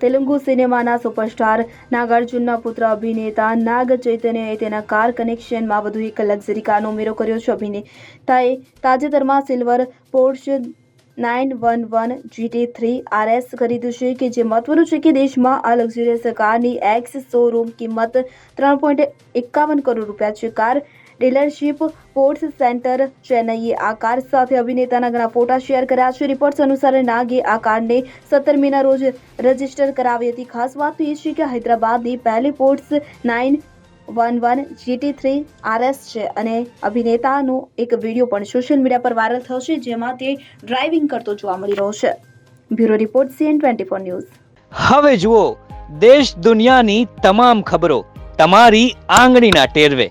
Telugu સિનેમાના superstar નાગાર્જુનના પુત્ર અભિનેતા નાગ ચૈતન્યએ તેના કાર કનેક્શનમાં વધુ એક લક્ઝરી કારનો ઉમેરો કર્યો છે અભિનેતાએ તાજેતરમાં silver Porsche nine one one GT three RS ખરીદ્યું છે કે જે મહત્વનું છે કે દેશમાં આ લક્ઝરિયસ કારની એક્સ શોરૂમ કિંમત ત્રણ પોઈન્ટ એકાવન કરોડ રૂપિયા છે કાર ડીલરશીપ સ્પોર્ટ્સ સેન્ટર ચેન્નઈએ આ કાર સાથે અભિનેતાના ઘણા ફોટા શેર કર્યા છે. રિપોર્ટ્સ અનુસાર નાગે આ કારને સત્તર મેના રોજ રજિસ્ટર કરાવી હતી. ખાસ વાત એ છે કે હૈદરાબાદની પહેલી Porsche nine one one GT three RS છે અને અભિનેતાનો એક વીડિયો પણ સોશિયલ મીડિયા પર વાયરલ થયો છે જેમાં તે ડ્રાઇવિંગ કરતો જોવા મળી રહ્યો છે. Bureau report CN twenty four news. હવે જુઓ, દેશ દુનિયાની તમામ ખબરો તમારી આંગળીના ટેરવે.